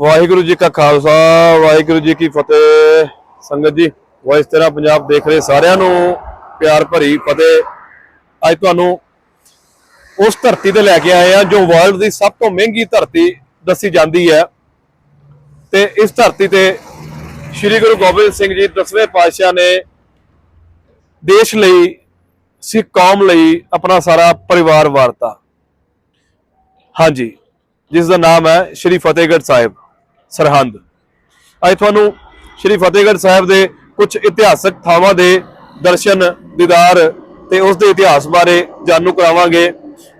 ਵਾਹਿਗੁਰੂ ਜੀ ਕਾ ਖਾਲਸਾ, ਵਾਹਿਗੁਰੂ ਜੀ ਕੀ ਫਤਿਹ। ਸੰਗਤ ਜੀ ਵਾਇਸ ਤੇਰਾ ਪੰਜਾਬ ਦੇਖ ਰਹੇ ਸਾਰਿਆਂ ਨੂੰ, ਪਿਆਰ ਭਰੀ ਫਤਿਹ। ਅੱਜ ਤੁਹਾਨੂੰ ਉਸ ਧਰਤੀ ਤੇ ਲੈ ਕੇ ਆਏ ਆ ਜੋ ਵਰਲਡ ਦੀ ਸਭ ਤੋਂ ਮਹਿੰਗੀ ਧਰਤੀ ਦੱਸੀ ਜਾਂਦੀ ਹੈ। ਤੇ ਇਸ ਧਰਤੀ ਤੇ ਸ੍ਰੀ ਗੁਰੂ ਗੋਬਿੰਦ ਸਿੰਘ ਜੀ ਦਸਵੇਂ ਪਾਤਸ਼ਾਹ ਨੇ ਦੇਸ਼ ਲਈ, ਸਿੱਖ ਕੌਮ ਲਈ ਆਪਣਾ ਸਾਰਾ ਪਰਿਵਾਰ ਵਾਰਤਾ। ਹਾਂਜੀ, ਜਿਸ ਦਾ ਨਾਮ ਹੈ ਸ਼੍ਰੀ ਫਤਿਹਗੜ੍ਹ ਸਾਹਿਬ। ਸਰਹੰਦ। ਅੱਜ ਤੁਹਾਨੂੰ ਸ਼੍ਰੀ ਫਤਿਹਗੜ੍ਹ ਸਾਹਿਬ ਦੇ ਕੁਝ ਇਤਿਹਾਸਕ ਥਾਵਾਂ ਦੇ ਦਰਸ਼ਨ, ਦੀਦਾਰ ਤੇ ਉਸ ਦੇ ਇਤਿਹਾਸ ਬਾਰੇ ਜਾਣੂ ਕਰਾਵਾਂਗੇ,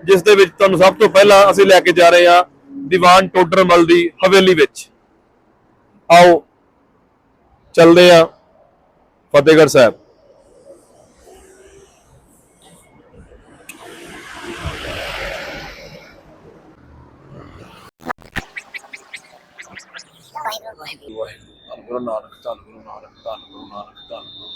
ਜਿਸ ਦੇ ਵਿੱਚ ਤੁਹਾਨੂੰ ਸਭ ਤੋਂ ਪਹਿਲਾਂ ਅਸੀਂ ਲੈ ਕੇ ਜਾ ਰਹੇ ਹਾਂ ਦੀਵਾਨ ਟੋਡਰਮਲ ਦੀ ਹਵੇਲੀ ਵਿੱਚ। ਆਓ, ਚੱਲਦੇ ਹਾਂ ਫਤਿਹਗੜ੍ਹ ਸਾਹਿਬ। ਵਾਹਿਗੁਰੂ ਗੁਰੂ ਨਾਨਕ ਧੰਨ ਗੁਰੂ ਨਾਨਕ ਧੰਨ ਗੁਰੂ ਨਾਨਕ ਧੰਨ ਗੁਰੂ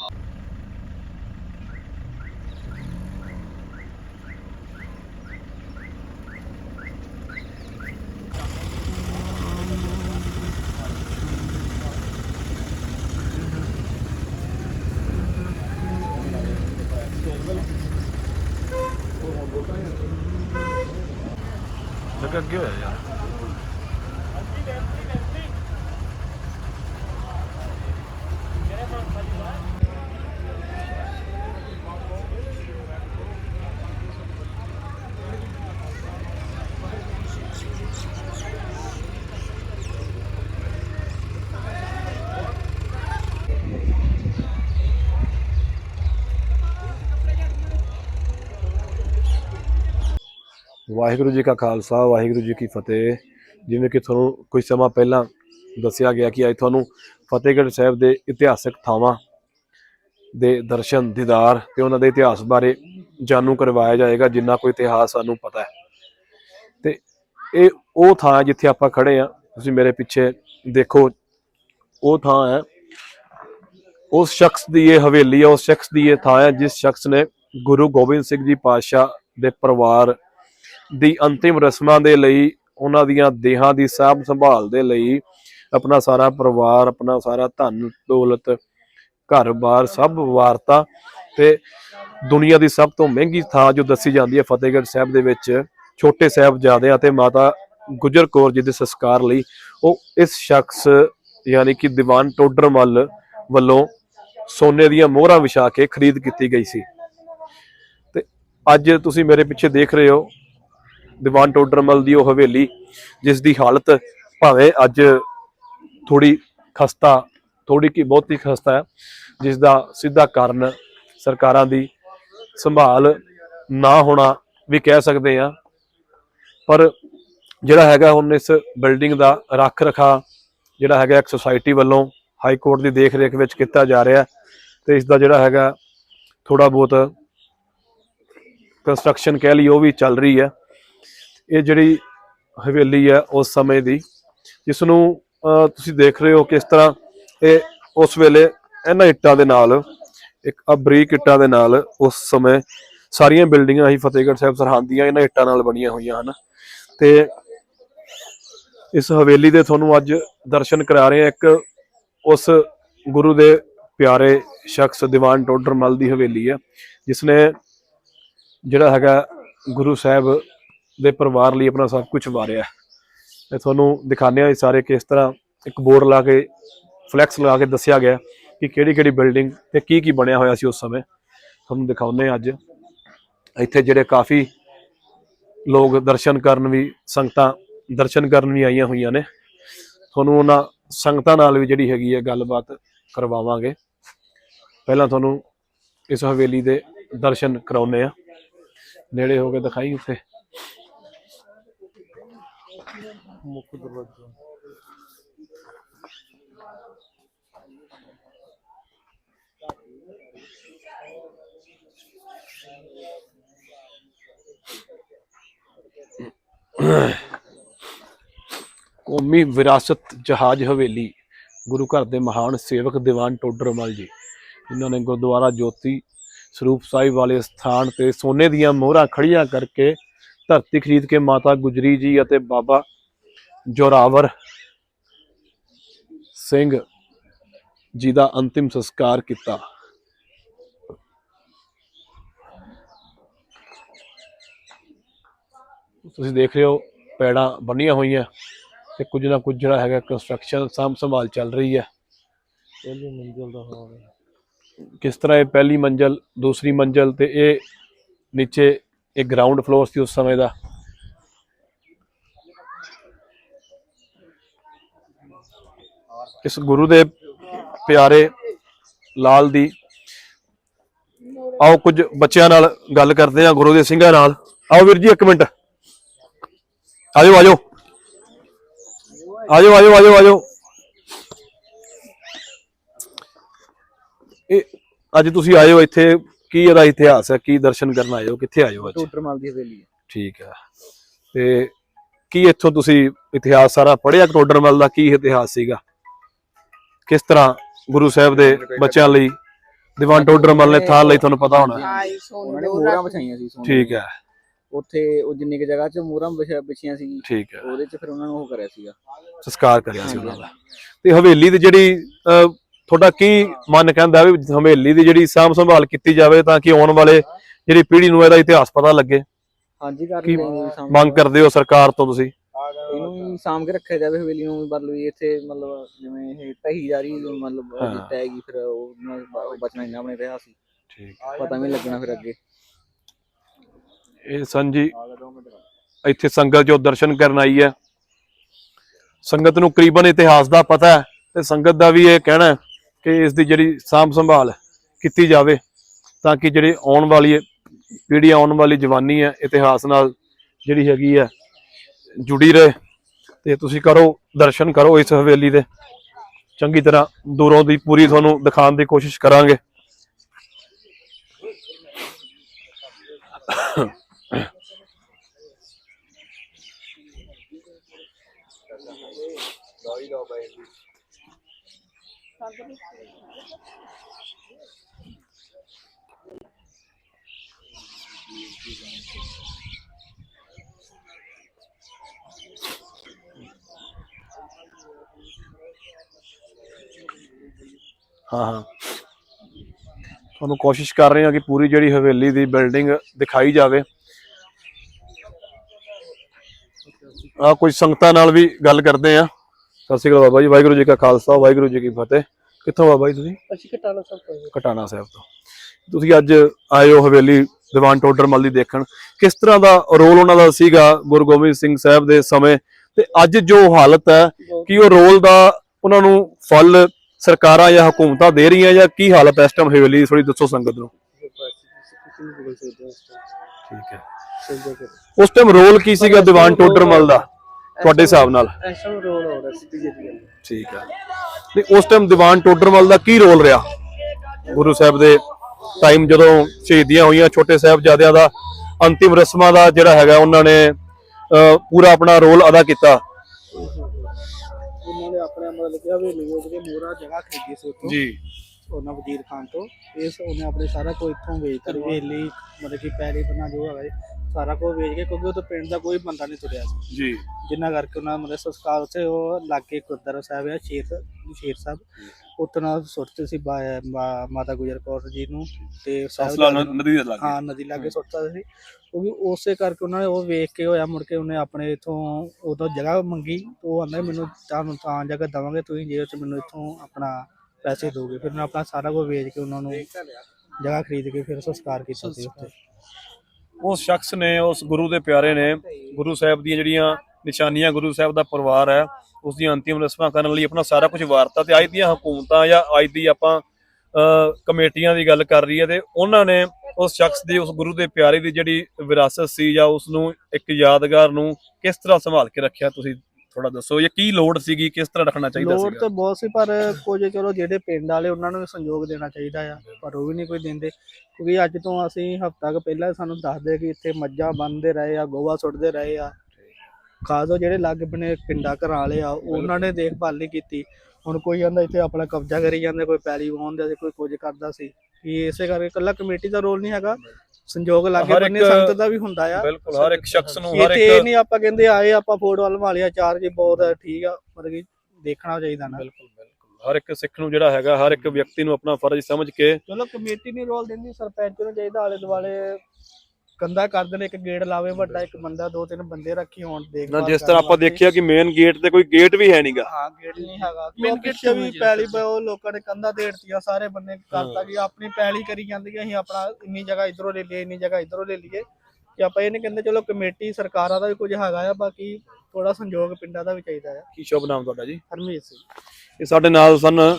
ਵਾਹਿਗੁਰੂ ਜੀ ਕਾ ਖਾਲਸਾ, ਵਾਹਿਗੁਰੂ ਜੀ ਕੀ ਫਤਿਹ। ਜਿਵੇਂ ਕਿ ਤੁਹਾਨੂੰ ਕੁਝ ਸਮਾਂ ਪਹਿਲਾਂ ਦੱਸਿਆ ਗਿਆ ਕਿ ਅੱਜ ਤੁਹਾਨੂੰ ਫਤਿਹਗੜ੍ਹ ਸਾਹਿਬ ਦੇ ਇਤਿਹਾਸਕ ਥਾਵਾਂ ਦੇ ਦਰਸ਼ਨ, ਦੀਦਾਰ ਤੇ ਉਹਨਾਂ ਦੇ ਇਤਿਹਾਸ ਬਾਰੇ ਜਾਣੂ ਕਰਵਾਇਆ ਜਾਏਗਾ, ਜਿੰਨਾ ਕੋਈ ਇਤਿਹਾਸ ਸਾਨੂੰ ਪਤਾ ਹੈ। ਤੇ ਇਹ ਉਹ ਥਾਂ ਹੈ ਜਿੱਥੇ ਆਪਾਂ ਖੜੇ ਆ ਤੁਸੀਂ ਮੇਰੇ ਪਿੱਛੇ ਦੇਖੋ, ਉਹ ਥਾਂ ਹੈ। ਉਸ ਸ਼ਖਸ ਦੀ ਇਹ ਹਵੇਲੀ ਹੈ, ਉਸ ਸ਼ਖਸ ਦੀ ਇਹ ਥਾਂ ਹੈ, ਜਿਸ ਸ਼ਖਸ ਨੇ ਗੁਰੂ ਗੋਬਿੰਦ ਸਿੰਘ ਜੀ ਪਾਤਸ਼ਾਹ ਦੇ ਪਰਿਵਾਰ ਦੀ ਅੰਤਿਮ ਰਸਮਾਂ ਦੇ ਲਈ, ਉਹਨਾਂ ਦੀਆਂ ਦੇਹਾਂ ਦੀ ਸਾਂਭ ਸੰਭਾਲ ਦੇ ਲਈ ਆਪਣਾ ਸਾਰਾ ਪਰਿਵਾਰ, ਆਪਣਾ ਸਾਰਾ ਧਨ, ਦੌਲਤ, ਘਰ-ਬਾਰ, ਸਭ ਵਾਰਤਾ ਤੇ ਦੁਨੀਆ ਦੀ ਸਭ ਤੋਂ ਮਹਿੰਗੀ ਥਾਂ ਜੋ ਦੱਸੀ ਜਾਂਦੀ ਹੈ ਫਤਿਹਗੜ੍ਹ ਸਾਹਿਬ ਦੇ ਵਿੱਚ, ਛੋਟੇ ਸਾਹਿਬਜ਼ਾਦੇ ਅਤੇ ਮਾਤਾ ਗੁਜਰ ਕੌਰ ਜੀ ਦੇ ਸੰਸਕਾਰ ਲਈ, ਉਹ ਇਸ ਸ਼ਖਸ ਯਾਨੀ ਕਿ ਦੀਵਾਨ ਟੋਡਰਮਲ ਵੱਲੋਂ ਸੋਨੇ ਦੀਆਂ ਮੋਹਰਾਂ ਵਿਛਾ ਕੇ ਖਰੀਦ ਕੀਤੀ ਗਈ ਸੀ। ਤੇ ਅੱਜ ਤੁਸੀਂ ਮੇਰੇ ਪਿੱਛੇ ਦੇਖ ਰਹੇ ਹੋ ਦੀਵਾਨ ਟੋਡਰਮਲ ਦੀ ਉਹ ਹਵੇਲੀ, ਜਿਸ ਦੀ ਹਾਲਤ ਭਾਵੇਂ ਅੱਜ ਥੋੜੀ ਖਸਤਾ ਥੋੜੀ ਕੀ ਬਹੁਤੀ ਖਸਤਾ ਹੈ, ਜਿਸ ਦਾ ਸਿੱਧਾ ਕਾਰਨ ਸਰਕਾਰਾਂ ਦੀ ਸੰਭਾਲ ਨਾ ਹੋਣਾ ਵੀ ਕਹਿ ਸਕਦੇ ਆ ਪਰ ਜਿਹੜਾ ਹੈਗਾ ਹੁਣ ਇਸ ਬਿਲਡਿੰਗ ਦਾ ਰੱਖ ਰਖਾ ਜਿਹੜਾ ਹੈਗਾ ਇੱਕ ਸੁਸਾਇਟੀ ਵੱਲੋਂ ਹਾਈ ਕੋਰਟ ਦੀ ਦੇਖ ਰੇਖ ਵਿੱਚ ਕੀਤਾ ਜਾ ਰਿਹਾ ਹੈ ਤੇ ਇਸ ਦਾ ਜਿਹੜਾ ਹੈਗਾ ਥੋੜਾ ਬਹੁਤ ਕੰਸਟਰਕਸ਼ਨ ਕਹਿ ਲਈ ਉਹ ਵੀ ਚੱਲ ਰਹੀ ਹੈ। ਇਹ ਜਿਹੜੀ ਹਵੇਲੀ ਹੈ ਉਸ ਸਮੇਂ ਦੀ ਜਿਸ ਨੂੰ ਤੁਸੀਂ ਦੇਖ ਰਹੇ ਹੋ ਕਿਸ ਤਰ੍ਹਾਂ ਇਹ ਉਸ ਵੇਲੇ ਇਹਨਾਂ ਇੱਟਾਂ ਦੇ ਨਾਲ, ਇੱਕ ਅਬਰੀਕ ਇੱਟਾਂ ਦੇ ਨਾਲ ਉਸ ਸਮੇਂ ਸਾਰੀਆਂ ਬਿਲਡਿੰਗਾਂ ਹੀ ਫਤਿਹਗੜ੍ਹ ਸਾਹਿਬ ਸਰਹੰਦ ਦੀਆਂ ਇਹਨਾਂ ਇੱਟਾਂ ਨਾਲ ਬਣੀਆਂ ਹੋਈਆਂ ਹਨ। ਤੇ ਇਸ ਹਵੇਲੀ ਦੇ ਤੁਹਾਨੂੰ ਅੱਜ ਦਰਸ਼ਨ ਕਰਾ ਰਹੇ ਹਾਂ ਇੱਕ ਉਸ ਗੁਰੂ ਦੇ ਪਿਆਰੇ ਸ਼ਖਸ ਦੀਵਾਨ ਟੋਡਰਮਲ ਦੀ ਹਵੇਲੀ ਹੈ ਜਿਸ ਨੇ ਜਿਹੜਾ ਹੈਗਾ ਗੁਰੂ ਸਾਹਿਬ ਦੇ ਪਰਿਵਾਰ ਲਈ ਆਪਣਾ ਸਭ ਕੁਝ ਵਾਰਿਆ। ਤੇ ਤੁਹਾਨੂੰ ਦਿਖਾਉਂਦੇ ਆ ਇਹ ਸਾਰੇ ਕਿਸ ਤਰ੍ਹਾਂ ਇੱਕ ਬੋਰਡ ਲਾ ਕੇ, ਫਲੈਕਸ ਲਾ ਕੇ ਦੱਸਿਆ ਗਿਆ ਕਿ ਕਿਹੜੀ ਕਿਹੜੀ ਬਿਲਡਿੰਗ ਤੇ ਕੀ ਕੀ ਬਣਿਆ ਹੋਇਆ ਸੀ ਉਸ ਸਮੇਂ। ਤੁਹਾਨੂੰ ਦਿਖਾਉਂਦੇ ਆ ਅੱਜ। ਇੱਥੇ ਜਿਹੜੇ ਕਾਫੀ ਲੋਕ ਦਰਸ਼ਨ ਕਰਨ ਵੀ, ਸੰਗਤਾਂ ਦਰਸ਼ਨ ਕਰਨ ਵੀ ਆਈਆਂ ਹੋਈਆਂ ਨੇ। ਤੁਹਾਨੂੰ ਉਹਨਾਂ ਸੰਗਤਾਂ ਨਾਲ ਵੀ ਜਿਹੜੀ ਹੈਗੀ ਹੈ ਗੱਲਬਾਤ ਕਰਵਾਵਾਂਗੇ। ਪਹਿਲਾਂ ਤੁਹਾਨੂੰ ਇਸ ਹਵੇਲੀ ਦੇ ਦਰਸ਼ਨ ਕਰਾਉਨੇ ਆ ਨੇੜੇ ਹੋ ਕੇ ਦਿਖਾਈ ਉੱਥੇ। ਮੁੱਖ ਦਰਵਾਜ਼ਾ। ਕੌਮੀ ਵਿਰਾਸਤ ਜਹਾਜ਼ ਹਵੇਲੀ, ਗੁਰੂ ਘਰ ਦੇ ਮਹਾਨ ਸੇਵਕ ਦੀਵਾਨ ਟੋਡਰਮਲ ਜੀ। ਜਿਨ੍ਹਾਂ ਨੇ ਗੁਰਦੁਆਰਾ ਜੋਤੀ ਸਰੂਪ ਸਾਹਿਬ ਵਾਲੇ ਸਥਾਨ ਤੇ ਸੋਨੇ ਦੀਆਂ ਮੋਹਰਾਂ ਖੜੀਆਂ ਕਰਕੇ ਧਰਤੀ ਖਰੀਦ ਕੇ ਮਾਤਾ ਗੁਜਰੀ ਜੀ ਅਤੇ ਬਾਬਾ ਜੋਰਾਵਰ ਸਿੰਘ ਜੀ ਦਾ ਅੰਤਿਮ ਸੰਸਕਾਰ ਕੀਤਾ। ਤੁਸੀਂ ਦੇਖ ਰਹੇ ਹੋ ਪੈੜਾਂ ਬੰਨੀਆਂ ਹੋਈਆਂ ਤੇ ਕੁਝ ਨਾ ਕੁਝ ਜਿਹੜਾ ਹੈਗਾ ਕੰਸਟਰਕਸ਼ਨ ਸਾਂਭ ਸੰਭਾਲ ਚੱਲ ਰਹੀ ਹੈ। ਪਹਿਲੀ ਮੰਜ਼ਿਲ ਦਾ ਹਾਲ ਕਿਸ ਤਰ੍ਹਾਂ ਇਹ ਪਹਿਲੀ ਮੰਜ਼ਲ ਦੂਸਰੀ ਮੰਜ਼ਲ ਤੇ ਇਹ ਨੀਚੇ ਇਹ ਗਰਾਊਂਡ ਫਲੋਰ ਸੀ ਉਸ ਸਮੇਂ ਦਾ। ਇਸ ਗੁਰੂ ਦੇ ਪਿਆਰੇ ਲਾਲ ਦੀ। ਆਓ ਕੁਝ ਬੱਚਿਆਂ ਨਾਲ ਗੱਲ ਕਰਦੇ ਹਾਂ ਗੁਰੂ ਦੇ ਸਿੰਘਾਂ ਨਾਲ। ਆਓ ਵੀਰ ਜੀ ਇੱਕ ਮਿੰਟ। ਆਜੋ ਆਜੋ। ਆਜੋ ਆਜੋ ਆਜੋ ਆਜੋ। ਇਹ ਅੱਜ ਤੁਸੀਂ ਆਏ ਹੋ ਇੱਥੇ। ਕੀ ਇਹਦਾ ਇਤਿਹਾਸ ਹੈ? ਕੀ ਦਰਸ਼ਨ ਕਰਨ ਆਏ ਹੋ? ਕਿੱਥੇ ਆਏ ਹੋ ਅੱਜ? ਟੋਟਰਮਲ ਦੀ ਹਵੇਲੀ ਹੈ। ਠੀਕ ਹੈ। ਤੇ ਕੀ ਇੱਥੋਂ ਤੁਸੀਂ ਇਤਿਹਾਸ ਸਾਰਾ ਪੜ੍ਹਿਆ? ਟੋਡਰਮਲ ਦਾ ਕੀ ਇਤਿਹਾਸ ਸੀਗਾ? ਕਿਸ ਤਰ੍ਹਾਂ ਗੁਰੂ ਸਾਹਿਬ ਦੇ ਬੱਚਿਆਂ ਲਈ ਦੀਵਾਨ ਟੋਡਰਮਲ ਨੇ ਥਾਂ ਲਈ ਤੁਹਾਨੂੰ ਪਤਾ ਹੋਣਾ। ਆਈ ਉਹਨਾਂ ਨੇ ਸੋਨ ਮੋਹਰਾਂ ਵਿਛਾਈਆਂ ਸੀ ਸੋਨੇ। ਠੀਕ ਦੀਆਂ। ਹੈ। ਉੱਥੇ ਉਹ ਜਿੰਨੀ ਕੁ ਜਗ੍ਹਾ 'ਚ ਮੋਹਰਾਂ ਵਿਛਾ- ਵਿਛੀਆਂ ਸੀ ਠੀਕ ਹੈ। ਉਹਦੇ 'ਚ ਫਿਰ ਉਹਨਾਂ ਨੂੰ ਉਹ ਕਰਿਆ ਸੀਗਾ। ਸੰਸਕਾਰ ਕਰਿਆ ਸੀ ਉਹਨਾਂ ਦਾ। ਤੇ ਹਵੇਲੀ ਦੀ ਜਿਹੜੀ ਅਹ, ਤੁਹਾਡਾ ਕੀ ਮਨ ਕਹਿੰਦਾ ਵੀ ਹਵੇਲੀ ਦੀ ਜਿਹੜੀ ਸਾਂਭ ਸੰਭਾਲ ਕੀਤੀ ਜਾਵੇ ਤਾਂ ਕਿ ਆਉਣ ਵਾਲੇ ਜਿਹੜੀ ਪੀੜ੍ਹੀ ਨੂੰ ਇਹਦਾ ਇਤਿਹਾਸ ਪਤਾ ਲੱਗੇ? ਹਾਂਜੀ ਕਰ ਕੀ ਮੰਗ ਕਰਦੇ ਹੋ ਸਰਕਾਰ ਤੋਂ ਤੁਸੀਂ? ਇਹਨੂੰ ਵੀ ਸਾਂਭ ਕੇ ਰੱਖਿਆ ਜਾਵੇ ਹਵੇਲੀ ਨੂੰ ਮਤਲਬ ਵੀ ਇੱਥੇ ਮਤਲਬ ਜਿਵੇਂ ਇਹ ਢਹੀ ਜਾ ਰਹੀ ਮਤਲਬ ਹਾਂ। ਹੈਗੀ ਫਿਰ ਉਹ ਨਾਲ ਬ- ਬਚਣਾ ਇੰਨਾ ਬਣੇ ਰਿਹਾ ਸੀ। ਠੀਕ। ਪਤਾ ਵੀ ਨੀ ਲੱਗਣਾ ਫਿਰ ਅੱਗੇ। ਇਹ ਸਨ ਜੀ ਇੱਥੇ ਸੰਗਤ ਜੋ ਦਰਸ਼ਨ ਕਰਨ ਆਈ ਹੈ ਸੰਗਤ ਨੂੰ ਕਰੀਬਨ ਇਤਿਹਾਸ ਦਾ ਪਤਾ ਹੈ ਤੇ ਸੰਗਤ ਦਾ ਵੀ ਇਹ ਕਹਿਣਾ ਹੈ ਕਿ ਇਸ ਦੀ ਜਿਹੜੀ ਸਾਂਭ ਸੰਭਾਲ ਕੀਤੀ ਜਾਵੇ ਤਾਂ ਕਿ ਜਿਹੜੇ ਆਉਣ ਵਾਲੀ ਪੀੜ੍ਹੀ ਆਉਣ ਵਾਲੀ ਜਵਾਨੀ ਹੈ ਇਤਿਹਾਸ ਨਾਲ ਜਿਹੜੀ ਹੈਗੀ ਹੈ ਜੁੜੀ ਰਹੇ ਤੇ ਤੁਸੀਂ ਕਰੋ, ਦਰਸ਼ਨ ਕਰੋ ਇਸ ਹਵੇਲੀ ਦੇ। ਚੰਗੀ ਤਰ੍ਹਾਂ ਦੂਰੋਂ ਦੀ ਪੂਰੀ ਤੁਹਾਨੂੰ ਦਿਖਾਉਣ ਦੀ ਕੋਸ਼ਿਸ਼ ਕਰਾਂਗੇ। ਹਾਂ ਹਾਂ। ਤੁਹਾਨੂੰ ਕੋਸ਼ਿਸ਼ ਕਰ ਰਹੇ ਹਾਂ ਕਿ ਪੂਰੀ ਜਿਹੜੀ ਹਵੇਲੀ ਦੀ ਬਿਲਡਿੰਗ ਦਿਖਾਈ ਜਾਵੇ। ਆ ਕੁਝ ਸੰਗਤਾਂ ਨਾਲ ਵੀ ਗੱਲ ਕਰਦੇ ਆ ਸਤਿ ਸ਼੍ਰੀ ਅਕਾਲ ਬਾਬਾ ਜੀ ਵਾਹਿਗੁਰੂ ਜੀ ਕਾ ਖਾਲਸਾ ਵਾਹਿਗੁਰੂ ਜੀ ਕੀ ਫਤਿਹ। ਕਿੱਥੋਂ ਬਾਬਾ ਜੀ ਤੁਸੀਂ? ਅਸੀਂ ਕਟਾਣਾ ਸਭ ਤੋਂ ਕਟਾਣਾ ਸਾਹਿਬ ਤੋਂ। ਤੁਸੀਂ ਅੱਜ ਆਏ ਹੋ ਹਵੇਲੀ ਦੀਵਾਨ ਟੋਡਰਮਲ ਦੀ ਦੇਖਣ। ਕਿਸ ਤਰ੍ਹਾਂ ਦਾ ਰੋਲ ਉਹਨਾਂ ਦਾ ਸੀਗਾ ਗੁਰੂ ਗੋਬਿੰਦ ਸਿੰਘ ਸਾਹਿਬ ਦੇ ਸਮੇਂ? ਤੇ ਅੱਜ ਜੋ ਹਾਲਤ ਹੈ ਕਿ ਉਹ ਰੋਲ ਦਾ ਉਹਨਾਂ ਨੂੰ ਫਲ ਸਰਕਾਰਾਂ ਜਾਂ ਹਕੂਮਤਾਂ ਦੇ ਰਹੀਆਂ ਜਾਂ ਕੀ ਹਾਲਤ ਹੈ ਇਸ ਟਾਈਮ ਹਵੇਲੀ ਦੀ? ਥੋੜੀ ਦੱਸੋ ਸੰਗਤ ਨੂੰ। ਠੀਕ ਹੈ। ਉਸ ਟਾਈਮ ਰੋਲ ਕੀ ਸੀਗਾ ਦੀਵਾਨ ਟੋਡਰਮਲ ਦਾ? ਤੁਹਾਡੇ ਹਿਸਾਬ ਨਾਲ। ਰੋਲ ਹੋ ਰਿਹਾ ਠੀਕ ਹੈ। ਤੇ ਉਸ ਟਾਈਮ ਦੀਵਾਨ ਟੋਡਰਮਲ ਦਾ ਕੀ ਰੋਲ ਰਿਹਾ? ਗੁਰੂ ਸਾਹਿਬ ਦੇ ਟਾਈਮ ਜਦੋਂ ਸ਼ਹੀਦੀਆਂ ਹੋਈਆਂ ਛੋਟੇ ਸਾਹਿਬਜ਼ਾਦਿਆਂ ਦਾ ਅੰਤਿਮ ਰਸਮਾਂ ਦਾ ਜਿਹੜਾ ਹੈਗਾ ਉਹਨਾਂ ਨੇ ਪੂਰਾ ਆਪਣਾ ਰੋਲ ਅਦਾ ਕੀਤਾ। ਉਹਨਾਂ ਨੇ ਆਪਣੇ ਮਤਲਬ ਕਿ ਹਵੇਲੀ ਕੇ ਮੋਰਾ ਜਗ੍ਹਾ ਖਰੀਦੀ ਸੀ ਉੱਥੋਂ ਜੀ। ਉਹਨਾਂ ਵਜ਼ੀਰ ਖਾਨ ਤੋਂ। ਇਸ ਉਹਨੇ ਆਪਣੇ ਸਾਰਾ ਕੁਝ ਇੱਥੋਂ ਵੇਚ ਕੇ ਹਵੇਲੀ ਮਤਲਬ ਕਿ ਪੈਲੀ ਬਣਾ ਜੋ ਹੈਗਾ ਜੀ, ਸਾਰਾ ਕੁਝ ਵੇਚ ਕੇ ਕਿਉਂਕਿ ਉਹ ਪਿੰਡ ਦਾ ਕੋਈ ਬੰਦਾ ਨਹੀਂ ਤੁਰਿਆ ਸੀ। ਜੀ। ਜਿੰਨਾ ਕਰਕੇ ਉਹਨਾਂ ਦਾ ਮਤਲਬ ਸੰਸਕਾਰ ਉੱਥੇ ਉਹ ਲਾਗੇ ਗੁਰਦੁਆਰਾ ਸਾਹਿਬ ਹੈ ਸ਼ੇਰ ਸ਼ੇਰ ਸਾਹਿਬ। ਉੱਥੇ ਨਾਲ ਸੁੱਟਦੇ ਸੀ ਬਾ- ਮਾ- ਮਾਤਾ ਗੁਜਰ ਕੌਰ ਜੀ ਨੂੰ ਤੇ ਨੂੰ। ਨਦੀ ਦੇ ਲਾਗੇ। ਹਾਂ ਨਦੀ ਲਾਗੇ ਸੁੱਟਦਾ ਸੀ। ਉਹ ਵੀ ਉਸੇ ਕਰਕੇ ਉਹਨਾਂ ਨੇ ਉਹ ਵੇਖ ਕੇ ਹੋਇਆ ਮੁੜ ਕੇ ਉਹਨੇ ਆਪਣੇ ਇਥੋਂ ਉਦੋਂ ਜਗ੍ਹਾ ਮੰਗੀ ਉਹ ਆਂਦਾ ਮੈਨੂੰ ਤੁਹਾਨੂੰ ਤਾਂ ਜਗ੍ਹਾ ਦਵਾਂਗੇ ਤੁਸੀਂ ਜੇ ਚ ਮੈਨੂੰ ਇਥੋਂ ਆਪਣਾ ਪੈਸੇ ਦੋਗੇ। ਫਿਰ ਉਹਨੇ ਆਪਣਾ ਸਾਰਾ ਕੁਝ ਵੇਚ ਕੇ ਉਹਨਾਂ ਨੂੰ ਜਗ੍ਹਾ ਖਰੀਦ ਕੇ ਫਿਰ ਸੰਸਕਾਰ ਕੀਤਾ ਸੀ ਉੱਥੇ। ਉਸ ਸ਼ਖਸ ਨੇ ਉਸ ਗੁਰੂ ਦੇ ਪਿਆਰੇ ਨੇ ਗੁਰੂ ਸਾਹਿਬ ਦੀਆਂ ਜਿਹੜੀਆਂ ਨਿਸ਼ਾਨੀਆਂ ਗੁਰੂ ਸਾਹਿਬ ਦਾ ਪਰਿਵਾਰ ਹੈ ਉਸ ਦੀਆਂ ਅੰਤਿਮ ਰਸਮਾਂ ਕਰਨ ਲਈ ਆਪਣਾ ਸਾਰਾ ਕੁਝ ਵਾਰਤਾ ਤੇ ਅੱਜ ਦੀਆਂ ਹਕੂਮਤਾਂ ਜਾਂ ਅੱਜ ਦੀ ਆਪਾਂ ਕਮੇਟੀਆਂ ਦੀ ਗੱਲ ਕਰ ਰਹੀ ਹੈ ਤੇ ਉਹਨਾਂ ਨੇ ਉਸ ਸ਼ਖਸ ਦੀ ਉਸ ਗੁਰੂ ਦੇ ਪਿਆਰੇ ਦੀ ਜਿਹੜੀ ਵਿਰਾਸਤ ਸੀ ਜਾਂ ਉਸ ਨੂੰ ਇੱਕ ਯਾਦਗਾਰ ਨੂੰ ਕਿਸ ਤਰ੍ਹਾਂ ਸੰਭਾਲ ਕੇ ਰੱਖਿਆ ਤੁਸੀਂ ਥੋੜਾ ਦੱਸੋ ਜਾਂ ਕੀ ਲੋੜ ਸੀਗੀ ਕਿਸ ਤਰ੍ਹਾਂ ਰੱਖਣਾ ਚਾਹੀਦਾ ਲੋੜ ਸੀਗਾ? ਤਾਂ ਬਹੁਤ ਸੀ ਪਰ ਕੁਝ ਚਲੋ ਜਿਹੜੇ ਪਿੰਡ ਵਾਲੇ ਉਹਨਾਂ ਨੂੰ ਵੀ ਸੰਯੋਗ ਦੇਣਾ ਚਾਹੀਦਾ ਆ ਪਰ ਉਹ ਵੀ ਨਹੀਂ ਕੋਈ ਦਿੰਦੇ। ਕਿਉਂਕਿ ਅੱਜ ਤੋਂ ਅਸੀਂ ਹਫ਼ਤਾ ਕੁ ਪਹਿਲਾਂ ਸਾਨੂੰ ਦੱਸਦੇ ਕਿ ਇੱਥੇ ਮੱਝਾਂ ਬੰਨਦੇ ਰਹੇ ਆ ਗੋਵਾ ਸੁੱਟਦੇ ਰਹੇ ਆ ਖਾਸ ਉਹ ਜਿਹੜੇ ਲਾਗੇ ਬਨੇ ਪਿੰਡਾਂ ਘਰਾਂ ਵਾਲੇ ਆ ਉਹਨਾਂ ਨੇ ਦੇਖਭਾਲ ਨਹੀਂ ਕੀਤੀ। ਹੁਣ ਕੋਈ ਕਹਿੰਦਾ ਇੱਥੇ ਆਪਣਾ ਕਬਜ਼ਾ ਕਰੀ ਜਾਂਦੇ ਕੋਈ ਪੈਲੀ ਵਾਹੁੰਦਾ ਸੀ ਕੋਈ ਕੁਝ ਕਰਦਾ ਸੀ। ਕਿ ਇਸੇ ਕਰਕੇ ਇਕੱਲਾ ਕਮੇਟੀ ਦਾ ਰੋਲ ਨਹੀਂ ਹੈਗਾ? ਸੰਯੋਗ ਲਾਗੇ ਬੰਨੇ ਇੱਕ- ਸੰਗਤ ਦਾ ਵੀ ਹੁੰਦਾ ਆ। ਬਿਲਕੁਲ ਹਰ ਇੱਕ ਸ਼ਖਸ ਨੂੰ ਹਰ ਇੱਥੇ ਇਹ ਇੱਕ ਨਹੀਂ ਆਪਾਂ ਕਹਿੰਦੇ ਆਏ ਆਪਾਂ ਫੋਟੋ ਲਵਾ ਲਿਆ ਚਾਰ ਜੀ ਬਹੁਤ ਠੀਕ ਆ ਮਤਲਬ ਕਿ ਦੇਖਣਾ ਚਾਹੀਦਾ ਨਾ। ਬਿਲਕੁਲ ਬਿਲਕੁਲ। ਹਰ ਇੱਕ ਸਿੱਖ ਨੂੰ ਜਿਹੜਾ ਹੈਗਾ ਹਰ ਇੱਕ ਵਿਅਕਤੀ ਨੂੰ ਆਪਣਾ ਫਰਜ਼ ਸਮਝ ਕੇ ਚਲੋ ਕਮੇਟੀ ਨਹੀਂ ਰੋਲ ਦਿੰਦੀ ਸਰਪੰਚ ਨੂੰ ਚਾਹੀਦਾ ਆਲੇ ਦੁਆਲੇ ਕੰਦਾ ਕਰ ਦੇਣ ਇੱਕ ਗੇਟ ਲਾਵੇ ਵੱਡਾ ਇੱਕ ਬੰਦਾ ਦੋ ਤਿੰਨ ਬੰਦੇ ਰੱਖੀ ਹੋਣ ਦੇਖ ਨਾ ਜਿਸ ਤਰ੍ਹਾਂ ਆਪਾਂ ਦੇਖਿਆ ਕਿ ਮੇਨ ਗੇਟ ਤੇ ਕੋਈ ਗੇਟ ਵੀ ਹੈ ਨਹੀਂਗਾ। ਹਾਂ ਗੇਟ ਨਹੀਂ ਹੈਗਾ। ਮੇਨ gate ਪਿੱਛੇ ਵੀ ਪੈਲੀ ਉਹ ਲੋਕਾਂ ਨੇ ਕੰਧਾਂ ਦੇੜਤੀਆਂ ਸਾਰੇ ਬੰਨੇ ਕਰਤਾ ਕਿ ਆਪਣੀ ਪੈਲੀ ਕਰੀ ਜਾਂਦੀ ਹੈ ਅਸੀਂ ਆਪਣਾ ਇੰਨੀ ਜਗ੍ਹਾ ਇਧਰੋਂ ਲੈ ਲਈਏ ਇੰਨੀ ਜਗ੍ਹਾ ਇਧਰੋਂ ਲੈ ਲਈਏ। ਕਿ ਆਪਾਂ ਇਹ ਨਹੀਂ ਕਹਿੰਦੇ ਚਲੋ ਕਮੇਟੀ ਸਰਕਾਰਾਂ ਦਾ ਵੀ ਕੁਝ ਹੈਗਾ ਆ ਬਾਕੀ ਥੋੜਾ ਸੰਯੋਗ ਪਿੰਡਾਂ ਦਾ ਵੀ ਚਾਹੀਦਾ ਆ। ਕੀ ਸ਼ੁਭ ਨਾਮ ਤੁਹਾਡਾ ਜੀ? ਹਰਮੀਤ ਸਿੰਘ। ਇਹ ਸਾਡੇ ਨਾਲ ਸਨ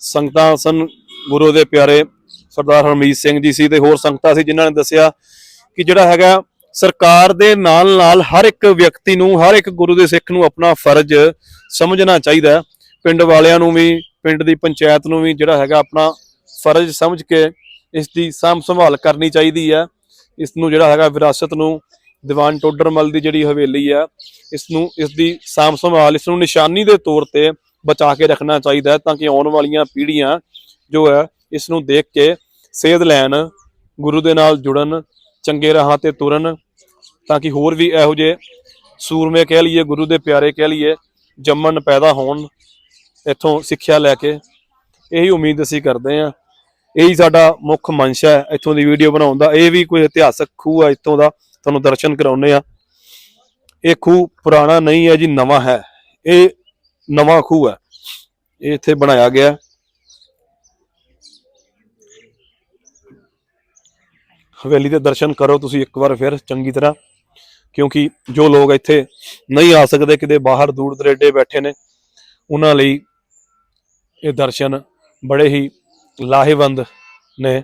ਸੰਗਤਾਂ ਸਨ ਗੁਰੂ ਦੇ ਪਿਆਰੇ ਸਰਦਾਰ ਹਰਮੀਤ ਸਿੰਘ ਜੀ ਸੀ ਤੇ ਹੋਰ ਸੰਗਤਾਂ ਸੀ ਜਿਨ੍ਹਾਂ ਨੇ ਦੱਸਿਆ ਕਿ ਜਿਹੜਾ ਹੈਗਾ ਸਰਕਾਰ ਦੇ ਨਾਲ ਨਾਲ ਹਰ ਇੱਕ ਵਿਅਕਤੀ ਨੂੰ, ਹਰ ਇੱਕ ਗੁਰੂ ਦੇ ਸਿੱਖ ਨੂੰ ਆਪਣਾ ਫਰਜ਼ ਸਮਝਣਾ ਚਾਹੀਦਾ ਪਿੰਡ ਵਾਲਿਆਂ ਨੂੰ ਵੀ, ਪਿੰਡ ਦੀ ਪੰਚਾਇਤ ਨੂੰ ਵੀ ਜਿਹੜਾ ਹੈਗਾ ਆਪਣਾ ਫਰਜ਼ ਸਮਝ ਕੇ ਇਸ ਦੀ ਸਾਂਭ ਸੰਭਾਲ ਕਰਨੀ ਚਾਹੀਦੀ ਹੈ। ਇਸ ਨੂੰ ਜਿਹੜਾ ਹੈਗਾ ਵਿਰਾਸਤ ਨੂੰ, ਦੀਵਾਨ ਟੋਡਰਮਲ ਦੀ ਜਿਹੜੀ ਹਵੇਲੀ ਹੈ, ਇਸ ਨੂੰ, ਇਸ ਦੀ ਸਾਂਭ ਸੰਭਾਲ, ਇਸ ਨੂੰ ਨਿਸ਼ਾਨੀ ਦੇ ਤੌਰ ਤੇ ਬਚਾ ਕੇ ਰੱਖਣਾ ਚਾਹੀਦਾ ਹੈ ਤਾਂ ਕਿ ਆਉਣ ਵਾਲੀਆਂ ਪੀੜ੍ਹੀਆਂ ਜੋ ਹੈ, ਇਸ ਨੂੰ ਦੇਖ ਕੇ ਸੇਧ ਲੈਣ, ਗੁਰੂ ਦੇ ਨਾਲ ਜੁੜਨ ਚੰਗੇ ਰਾਹਾਂ ਤੇ ਤੁਰਨ ਤਾਂ ਕਿ ਹੋਰ ਵੀ ਇਹੋ ਜਿਹੇ ਸੂਰਮੇ ਕਹਿ ਲਈਏ, ਗੁਰੂ ਦੇ ਪਿਆਰੇ ਕਹਿ ਲਈਏ, ਜੰਮਣ ਪੈਦਾ ਹੋਣ ਇੱਥੋਂ ਸਿੱਖਿਆ ਲੈ ਕੇ। ਇਹੀ ਉਮੀਦ ਅਸੀਂ ਕਰਦੇ ਹਾਂ। ਇਹੀ ਸਾਡਾ ਮੁੱਖ ਮਨਸ਼ਾ ਹੈ ਇੱਥੋਂ ਦੀ ਵੀਡੀਓ ਬਣਾਉਣ ਦਾ। ਇਹ ਵੀ ਕੋਈ ਇਤਿਹਾਸਕ ਖੂਹ ਹੈ ਇੱਥੋਂ ਦਾ। ਤੁਹਾਨੂੰ ਦਰਸ਼ਨ ਕਰਾਉਨੇ ਆ ਇਹ ਖੂਹ ਪੁਰਾਣਾ ਨਹੀਂ ਹੈ ਜੀ, ਨਵਾਂ ਹੈ। ਇਹ ਨਵਾਂ ਖੂਹ ਹੈ। ਇਹ ਇੱਥੇ ਬਣਾਇਆ ਗਿਆ। ਹਵੇਲੀ ਦੇ ਦਰਸ਼ਨ ਕਰੋ ਤੁਸੀਂ ਇੱਕ ਵਾਰ ਫਿਰ, ਚੰਗੀ ਤਰ੍ਹਾਂ। ਕਿਉਂਕਿ ਜੋ ਲੋਕ ਇੱਥੇ ਨਹੀਂ ਆ ਸਕਦੇ, ਕਿਤੇ ਬਾਹਰ ਦੂਰ ਦਰੇਡੇ ਬੈਠੇ ਨੇ, ਉਹਨਾਂ ਲਈ ਇਹ ਦਰਸ਼ਨ ਬੜੇ ਹੀ ਲਾਹੇਵੰਦ ਨੇ।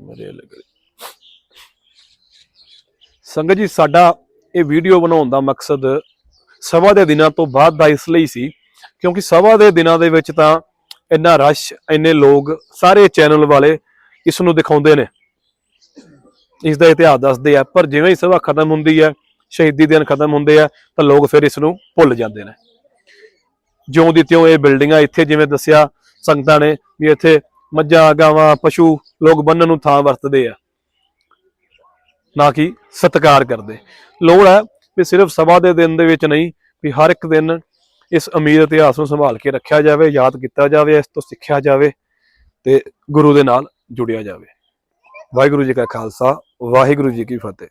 ਮੇਰੇ ਲੱਗ ਸੰਗਤ ਜੀ, ਸਾਡਾ ਇਹ ਵੀਡੀਓ ਬਣਾਉਣ ਦਾ ਮਕਸਦ ਸਭਾ ਦੇ ਦਿਨਾਂ ਤੋਂ ਬਾਅਦ ਦਾ ਇਸ ਲਈ ਸੀ, ਕਿਉਂਕਿ ਸਭਾ ਦੇ ਦਿਨਾਂ ਦੇ ਵਿੱਚ ਤਾਂ ਇੰਨਾ ਰਸ਼, ਇੰਨੇ ਲੋਕ ਸਾਰੇ ਚੈਨਲ ਵਾਲੇ ਇਸ ਨੂੰ ਦਿਖਾਉਂਦੇ ਨੇ। ਇਸ ਦਾ ਇਤਿਹਾਸ ਦੱਸਦੇ ਆ, ਪਰ ਜਿਵੇਂ ਹੀ ਸਭਾ ਖਤਮ ਹੁੰਦੀ ਹੈ, ਸ਼ਹੀਦੀ ਦਿਨ ਖਤਮ ਹੁੰਦੇ ਆ, ਤਾਂ ਲੋਕ ਫਿਰ ਇਸ ਨੂੰ ਭੁੱਲ ਜਾਂਦੇ ਨੇ। ਜਿਉਂ ਦੀ ਤਿਉਂ ਇਹ ਬਿਲਡਿੰਗਾਂ ਇੱਥੇ ਜਿਵੇਂ ਦੱਸਿਆ ਸੰਗਤਾਂ ਨੇ ਵੀ ਇੱਥੇ ਮੱਝਾਂ, ਗਾਵਾਂ, ਪਸ਼ੂ ਲੋਕ ਬੰਨਣ ਨੂੰ ਥਾਂ ਵਰਤਦੇ ਆ। ਨਾ ਕਿ ਸਤਿਕਾਰ ਕਰਦੇ। ਲੋੜ ਹੈ ਵੀ ਸਿਰਫ ਸਭਾ ਦੇ ਦਿਨ ਦੇ ਵਿੱਚ ਨਹੀਂ, ਵੀ ਹਰ ਇੱਕ ਦਿਨ ਇਸ ਅਮੀਰ ਇਤਿਹਾਸ ਨੂੰ ਸੰਭਾਲ ਕੇ ਰੱਖਿਆ ਜਾਵੇ, ਯਾਦ ਕੀਤਾ ਜਾਵੇ, ਇਸ ਤੋਂ ਸਿੱਖਿਆ ਜਾਵੇ ਤੇ ਗੁਰੂ ਦੇ ਨਾਲ ਜੁੜਿਆ ਜਾਵੇ। ਵਾਹਿਗੁਰੂ ਜੀ ਕਾ ਖਾਲਸਾ, ਵਾਹਿਗੁਰੂ ਜੀ ਕੀ ਫਤਿਹ।